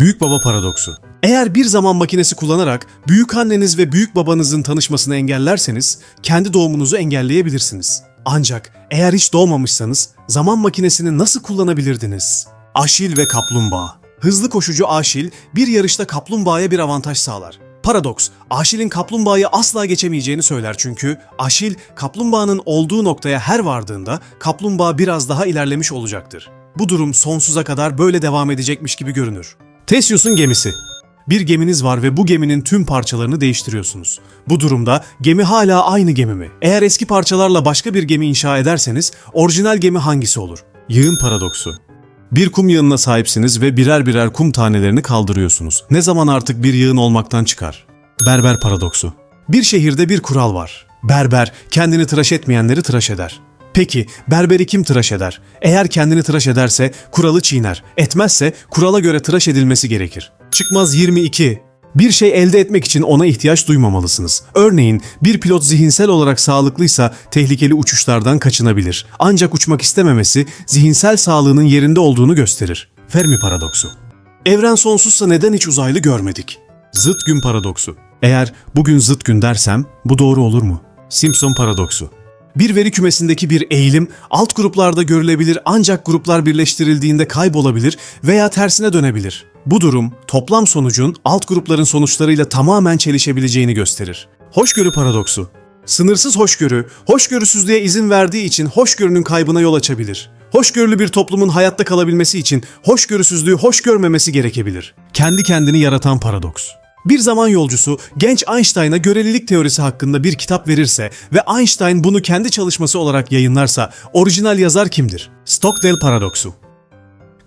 Büyük baba paradoksu. Eğer bir zaman makinesi kullanarak büyük anneniz ve büyük babanızın tanışmasını engellerseniz kendi doğumunuzu engelleyebilirsiniz. Ancak eğer hiç doğmamışsanız zaman makinesini nasıl kullanabilirdiniz? Aşil ve kaplumbağa. Hızlı koşucu Aşil bir yarışta kaplumbağaya bir avantaj sağlar. Paradoks, Aşil'in kaplumbağayı asla geçemeyeceğini söyler çünkü Aşil kaplumbağanın olduğu noktaya her vardığında kaplumbağa biraz daha ilerlemiş olacaktır. Bu durum sonsuza kadar böyle devam edecekmiş gibi görünür. Theseus'un gemisi. Bir geminiz var ve bu geminin tüm parçalarını değiştiriyorsunuz. Bu durumda gemi hala aynı gemi mi? Eğer eski parçalarla başka bir gemi inşa ederseniz orijinal gemi hangisi olur? Yığın paradoksu. Bir kum yığınına sahipsiniz ve birer birer kum tanelerini kaldırıyorsunuz. Ne zaman artık bir yığın olmaktan çıkar? Berber paradoksu. Bir şehirde bir kural var. Berber kendini tıraş etmeyenleri tıraş eder. Peki berberi kim tıraş eder? Eğer kendini tıraş ederse kuralı çiğner. Etmezse kurala göre tıraş edilmesi gerekir. Çıkmaz 22. Bir şey elde etmek için ona ihtiyaç duymamalısınız. Örneğin bir pilot zihinsel olarak sağlıklıysa tehlikeli uçuşlardan kaçınabilir. Ancak uçmak istememesi zihinsel sağlığının yerinde olduğunu gösterir. Fermi paradoksu. Evren sonsuzsa neden hiç uzaylı görmedik? Zıt gün paradoksu. Eğer bugün zıt gün dersem bu doğru olur mu? Simpson paradoksu. Bir veri kümesindeki bir eğilim alt gruplarda görülebilir ancak gruplar birleştirildiğinde kaybolabilir veya tersine dönebilir. Bu durum toplam sonucun alt grupların sonuçlarıyla tamamen çelişebileceğini gösterir. Hoşgörü paradoksu. Sınırsız hoşgörü, hoşgörüsüzlüğe izin verdiği için hoşgörünün kaybına yol açabilir. Hoşgörülü bir toplumun hayatta kalabilmesi için hoşgörüsüzlüğü hoş görmemesi gerekebilir. Kendi kendini yaratan paradoks. Bir zaman yolcusu genç Einstein'a görelilik teorisi hakkında bir kitap verirse ve Einstein bunu kendi çalışması olarak yayınlarsa orijinal yazar kimdir? Stockdale paradoksu.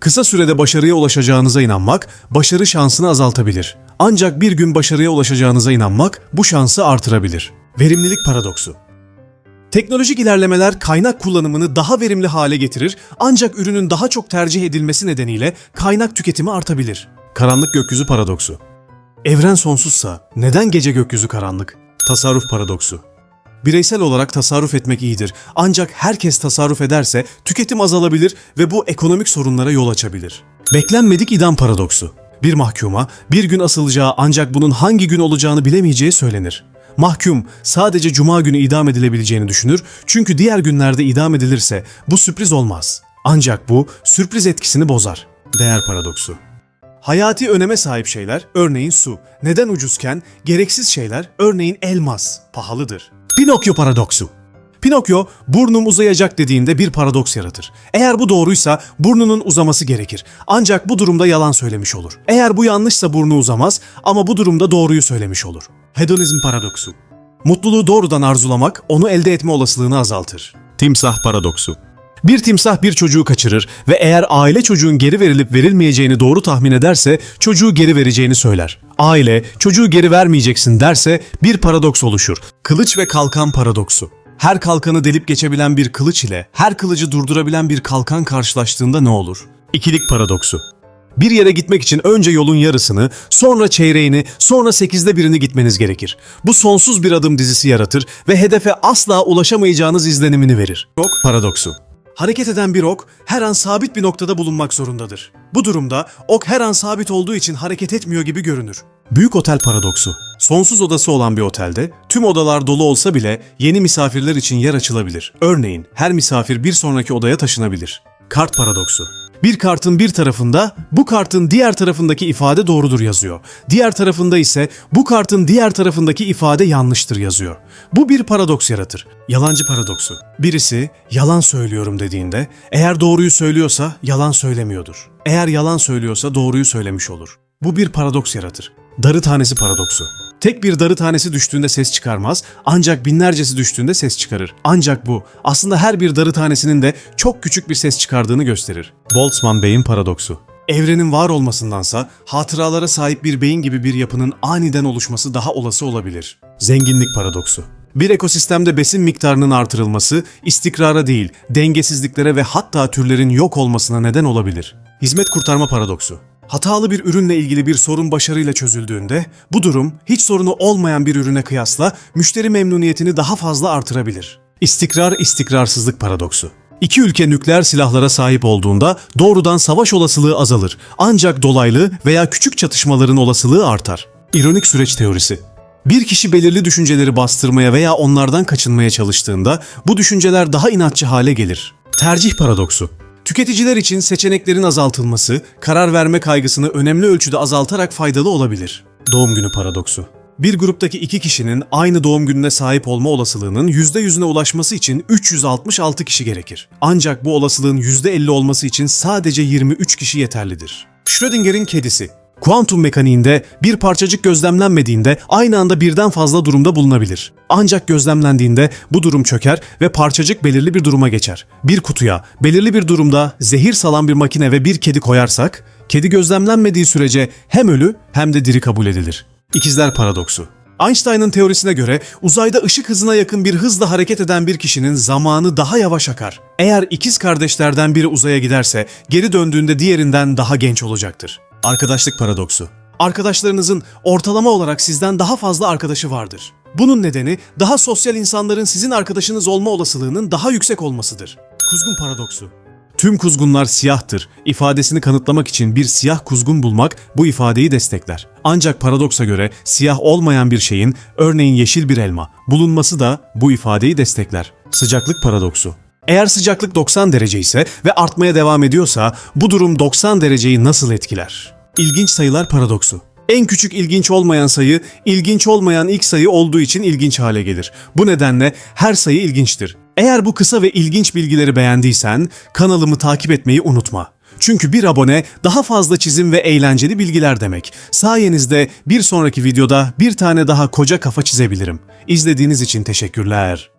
Kısa sürede başarıya ulaşacağınıza inanmak başarı şansını azaltabilir. Ancak bir gün başarıya ulaşacağınıza inanmak bu şansı artırabilir. Verimlilik paradoksu. Teknolojik ilerlemeler kaynak kullanımını daha verimli hale getirir ancak ürünün daha çok tercih edilmesi nedeniyle kaynak tüketimi artabilir. Karanlık gökyüzü paradoksu. Evren sonsuzsa neden gece gökyüzü karanlık? Tasarruf paradoksu. Bireysel olarak tasarruf etmek iyidir. Ancak herkes tasarruf ederse tüketim azalabilir ve bu ekonomik sorunlara yol açabilir. Beklenmedik idam paradoksu. Bir mahkuma bir gün asılacağı ancak bunun hangi gün olacağını bilemeyeceği söylenir. Mahkum sadece cuma günü idam edilebileceğini düşünür çünkü diğer günlerde idam edilirse bu sürpriz olmaz. Ancak bu sürpriz etkisini bozar. Değer paradoksu. Hayati öneme sahip şeyler, örneğin su, neden ucuzken gereksiz şeyler, örneğin elmas, pahalıdır. Pinokyo paradoksu. Pinokyo burnum uzayacak dediğinde bir paradoks yaratır. Eğer bu doğruysa burnunun uzaması gerekir. Ancak bu durumda yalan söylemiş olur. Eğer bu yanlışsa burnu uzamaz ama bu durumda doğruyu söylemiş olur. Hedonizm paradoksu. Mutluluğu doğrudan arzulamak onu elde etme olasılığını azaltır. Timsah paradoksu. Bir timsah bir çocuğu kaçırır ve eğer aile çocuğun geri verilip verilmeyeceğini doğru tahmin ederse çocuğu geri vereceğini söyler. Aile çocuğu geri vermeyeceksin derse bir paradoks oluşur. Kılıç ve kalkan paradoksu. Her kalkanı delip geçebilen bir kılıç ile her kılıcı durdurabilen bir kalkan karşılaştığında ne olur? İkilik paradoksu. Bir yere gitmek için önce yolun yarısını, sonra çeyreğini, sonra sekizde birini gitmeniz gerekir. Bu sonsuz bir adım dizisi yaratır ve hedefe asla ulaşamayacağınız izlenimini verir. Ok paradoksu. Hareket eden bir ok her an sabit bir noktada bulunmak zorundadır. Bu durumda ok her an sabit olduğu için hareket etmiyor gibi görünür. Büyük otel paradoksu. Sonsuz odası olan bir otelde tüm odalar dolu olsa bile yeni misafirler için yer açılabilir. Örneğin her misafir bir sonraki odaya taşınabilir. Kart paradoksu. Bir kartın bir tarafında bu kartın diğer tarafındaki ifade doğrudur yazıyor. Diğer tarafında ise bu kartın diğer tarafındaki ifade yanlıştır yazıyor. Bu bir paradoks yaratır. Yalancı paradoksu. Birisi yalan söylüyorum dediğinde eğer doğruyu söylüyorsa yalan söylemiyordur. Eğer yalan söylüyorsa doğruyu söylemiş olur. Bu bir paradoks yaratır. Darı tanesi paradoksu. Tek bir darı tanesi düştüğünde ses çıkarmaz ancak binlercesi düştüğünde ses çıkarır. Ancak bu aslında her bir darı tanesinin de çok küçük bir ses çıkardığını gösterir. Boltzmann beyin paradoksu. Evrenin var olmasındansa hatıralara sahip bir beyin gibi bir yapının aniden oluşması daha olası olabilir. Zenginlik paradoksu. Bir ekosistemde besin miktarının artırılması istikrara değil, dengesizliklere ve hatta türlerin yok olmasına neden olabilir. Hizmet kurtarma paradoksu. Hatalı bir ürünle ilgili bir sorun başarıyla çözüldüğünde bu durum hiç sorunu olmayan bir ürüne kıyasla müşteri memnuniyetini daha fazla artırabilir. İstikrar istikrarsızlık paradoksu. İki ülke nükleer silahlara sahip olduğunda doğrudan savaş olasılığı azalır. Ancak dolaylı veya küçük çatışmaların olasılığı artar. İronik süreç teorisi. Bir kişi belirli düşünceleri bastırmaya veya onlardan kaçınmaya çalıştığında bu düşünceler daha inatçı hale gelir. Tercih paradoksu. Tüketiciler için seçeneklerin azaltılması, karar verme kaygısını önemli ölçüde azaltarak faydalı olabilir. Doğum günü paradoksu. Bir gruptaki iki kişinin aynı doğum gününe sahip olma olasılığının %100'üne ulaşması için 366 kişi gerekir. Ancak bu olasılığın %50 olması için sadece 23 kişi yeterlidir. Schrödinger'in kedisi. Kuantum mekaniğinde bir parçacık gözlemlenmediğinde aynı anda birden fazla durumda bulunabilir. Ancak gözlemlendiğinde bu durum çöker ve parçacık belirli bir duruma geçer. Bir kutuya belirli bir durumda zehir salan bir makine ve bir kedi koyarsak, kedi gözlemlenmediği sürece hem ölü hem de diri kabul edilir. İkizler paradoksu. Einstein'ın teorisine göre uzayda ışık hızına yakın bir hızla hareket eden bir kişinin zamanı daha yavaş akar. Eğer ikiz kardeşlerden biri uzaya giderse geri döndüğünde diğerinden daha genç olacaktır. Arkadaşlık paradoksu. Arkadaşlarınızın ortalama olarak sizden daha fazla arkadaşı vardır. Bunun nedeni daha sosyal insanların sizin arkadaşınız olma olasılığının daha yüksek olmasıdır. Kuzgun paradoksu. Tüm kuzgunlar siyahtır ifadesini kanıtlamak için bir siyah kuzgun bulmak bu ifadeyi destekler. Ancak paradoksa göre siyah olmayan bir şeyin, örneğin yeşil bir elma, bulunması da bu ifadeyi destekler. Sıcaklık paradoksu. Eğer sıcaklık 90 derece ise ve artmaya devam ediyorsa bu durum 90 dereceyi nasıl etkiler? İlginç sayılar paradoksu. En küçük ilginç olmayan sayı, ilginç olmayan ilk sayı olduğu için ilginç hale gelir. Bu nedenle her sayı ilginçtir. Eğer bu kısa ve ilginç bilgileri beğendiysen kanalımı takip etmeyi unutma. Çünkü bir abone daha fazla çizim ve eğlenceli bilgiler demek. Sayenizde bir sonraki videoda bir tane daha koca kafa çizebilirim. İzlediğiniz için teşekkürler.